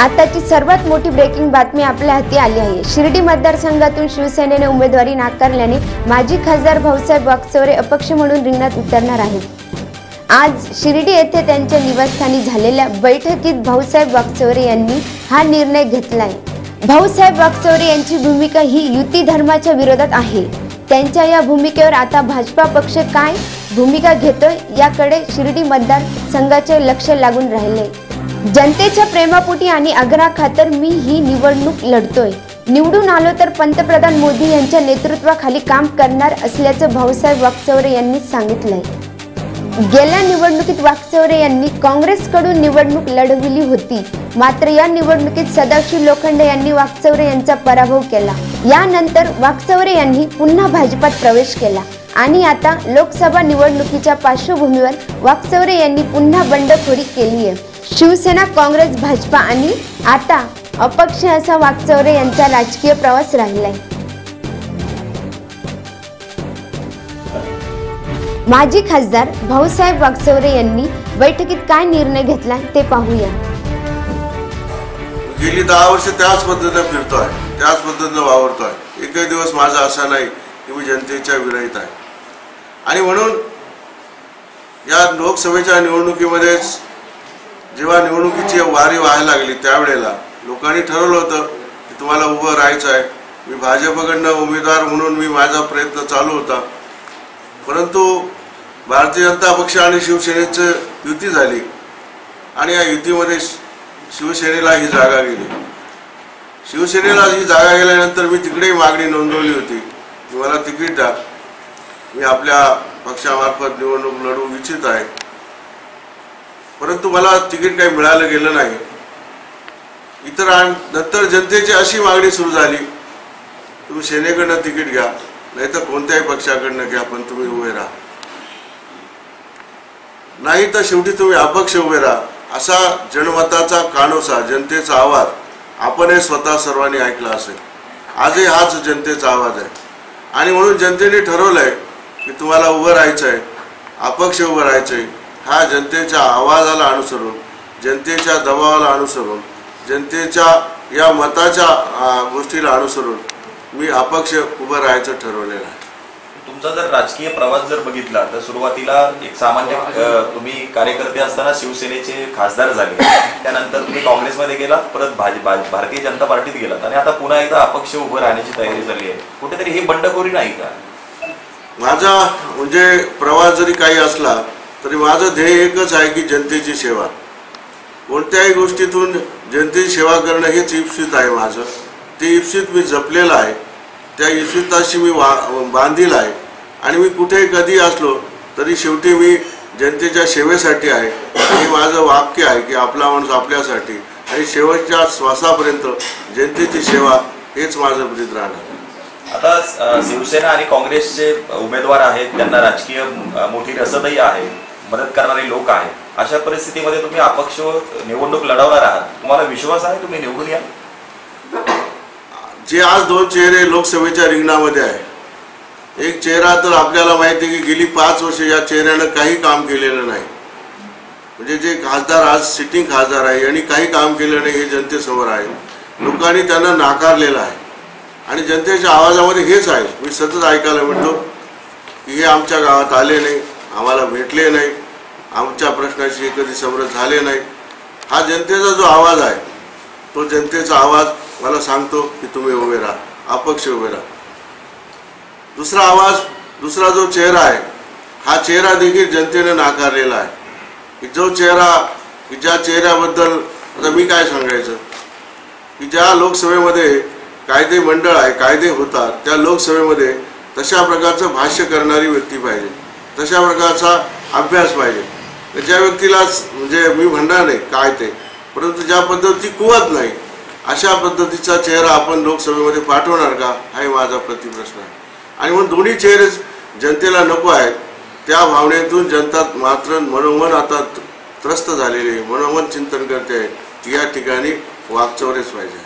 आताची सर्वात मोठी ब्रेकिंग बातमी आपल्या हाती आली आहे. शिर्डी मतदारसंघातून शिवसेनेने उमेदवारी नाकारल्याने माजी खासदार भाऊसाहेब वागचौरे अपक्ष म्हणून रिंगणात उतरणार आहेत. आज शिर्डी येथे त्यांच्या निवासस्थानी झालेल्या बैठकीत भाऊसाहेब वागचौरे यांनी हा निर्णय घेतला आहे भाऊसाहेब वागचौरे यांची भूमिका ही युती धर्माच्या विरोधात आहे. त्यांच्या या भूमिकेवर आता भाजपा पक्ष काय भूमिका घेतोय याकडे शिर्डी मतदार संघाचे लक्ष लागून राहिले. जनतेच्या प्रेमापोटी आणि आग्रहाखातर मी ही निवडणूक लढतोय. निवडून आलो तर पंतप्रधान मोदी यांच्या नेतृत्वाखाली काम करणार असल्याचं भाऊसाहेब वागचौरे यांनी सांगितलंय. गेल्या निवडणुकीत वाकचौरे यांनी काँग्रेसकडून निवडणूक लढविली होती. मात्र या निवडणुकीत सदाशिव लोखंडे यांनी वाकचौरे यांचा पराभव केला. यानंतर वाकचौरे यांनी पुन्हा भाजपात प्रवेश केला. आणि आता लोकसभा निवडणुकीच्या पार्श्वभूमीवर वाकचौरे यांनी पुन्हा बंडखोरी केली आहे शिवसेना काँग्रेस भाजपा आणि आता अपक्ष असा वाकचौरे यांचा राजकीय प्रवास राहिलाय. माजी खासदार भाऊसाहेब वागचौरे यांनी बैठकीत काय निर्णय घेतला ते पाहूया. गेली दहा वर्ष त्याच पद्धतीने फिरतोय त्याच पद्धतीने वावरतोय. एकही दिवस माझा असा नाही की मी जनतेच्या विरहित आहे. आणि म्हणून या लोकसभेच्या निवडणुकीमध्येच जेव्हा निवडणुकीची वारी व्हायला लागली त्यावेळेला लोकांनी ठरवलं होतं की तुम्हाला उभं राहायचं आहे. मी भाजपकडनं उमेदवार म्हणून मी माझा प्रयत्न चालू होता. परंतु भारतीय जनता पक्ष आणि शिवसेनेचं युती झाली आणि या युतीमध्ये शिवसेनेला ही जागा गेली. शिवसेनेला ही जागा गेल्यानंतर मी तिकडेही मागणी नोंदवली होती की मला तिकीट द्या. मी आपल्या पक्षामार्फत निवडणूक लढवू इच्छित आहे. परंतु मला तिकीट काही मिळालं गेलं नाही. इतर नंतर जनतेची अशी मागणी सुरू झाली तुम्ही सेनेकडनं तिकीट घ्या नाही तर कोणत्याही पक्षाकडनं घ्या पण तुम्ही उभे राहा. नाही तर शेवटी तुम्ही अपक्ष उभे राहा. असा जनमताचा कानोसा जनतेचा आवाज आपण हे स्वतः सर्वांनी ऐकला असेल. आजही हाच जनतेचा आवाज आहे. आणि म्हणून जनतेने ठरवलंय की तुम्हाला उभं राहायचं आहे अपक्ष उभं राहायचं आहे हा जनतेच्या आवाजाला अनुसरून जनतेच्या दबावाला अनुसरून जनतेच्या या मताच्या गोष्टीला अनुसरून मी अपक्ष उभं राहायचं ठरवलेलं आहे. तुमचा जर राजकीय प्रवास जर बघितला तर सुरुवातीला एक सामान्य तुम्ही कार्यकर्ते असताना शिवसेनेचे खासदार झाले त्यानंतर तुम्ही काँग्रेसमध्ये गेलात परत भारतीय जनता पार्टीत गेलात आणि आता पुन्हा एकदा अपक्ष उभं राहण्याची तयारी झाली आहे. कुठेतरी ही बंडखोरी नाही का? माझा म्हणजे प्रवास जरी काही असला तरी माझं ध्येय एकच आहे की जनतेची सेवा. कोणत्याही गोष्टीतून जनतेची सेवा करणं हेच इप्सित आहे माझं. ते इप्सित मी जपलेलं आहे. त्या इप्सिताशी मी वा बांधील आहे. आणि मी कुठेही कधी असलो तरी शेवटी मी जनतेच्या सेवेसाठी आहे. हे माझं वाक्य आहे की आपला माणूस आपल्यासाठी. आणि शेवटच्या श्वासापर्यंत जनतेची सेवा हेच माझं ब्रीद राहणार आता शिवसेना आणि काँग्रेसचे उमेदवार आहेत. त्यांना राजकीय मोठी रसदही आहे. मदत करणारे लोक आहेत. अशा परिस्थितीमध्ये तुम्ही अपक्ष निवडणूक लढवणार आहात. तुम्हाला विश्वास आहे तुम्ही निवडून या जे आज दोन चेहरे लोकसभेच्या रिंगणामध्ये आहे. एक चेहरा तर आपल्याला माहिती आहे की गेली पाच वर्ष या चेहऱ्यानं काही काम केलेलं नाही. म्हणजे जे खासदार आज सिटिंग खासदार आहे यांनी काही काम केलं नाही हे जनतेसमोर आहे. लोकांनी त्यांना नाकारलेलं आहे. आणि जनतेच्या आवाजामध्ये हेच आहे. मी सतत ऐकायला मिळतो की हे आमच्या गावात आले नाही आम्हाला भेटले नाही. आमच्या प्रश्नाशी कधी समरस झाले नाही. हा जनतेचा जो आवाज आहे तो जनतेचा आवाज मला सांगतो की तुम्ही उभे राहा अपक्ष उभे राहा. दुसरा आवाज दुसरा जो चेहरा आहे हा चेहरा देखील जनतेने नाकारलेला आहे. की जो चेहरा की ज्या चेहऱ्याबद्दल आता मी काय सांगायचं? की ज्या लोकसभेमध्ये कायदे मंडळ आहे कायदे होतात त्या लोकसभेमध्ये तशा प्रकारचं भाष्य करणारी व्यक्ती पाहिजे. तशा प्रकारचा अभ्यास पाहिजे. ज्या व्यक्तीला म्हणजे मी म्हणणार नाही काय ते परंतु ज्या पद्धती कुवत नाही अशा पद्धतीचा चेहरा आपण लोकसभेमध्ये पाठवणार का? हाही माझा प्रतिप्रश्न आहे. आणि म्हणून दोन्ही चेहरे जनतेला नको आहेत. त्या भावनेतून जनता मात्र मनोमन आता त्रस्त झालेली आहे. मनोमन चिंतन करते आहे या ठिकाणी वागचौरेच पाहिजे.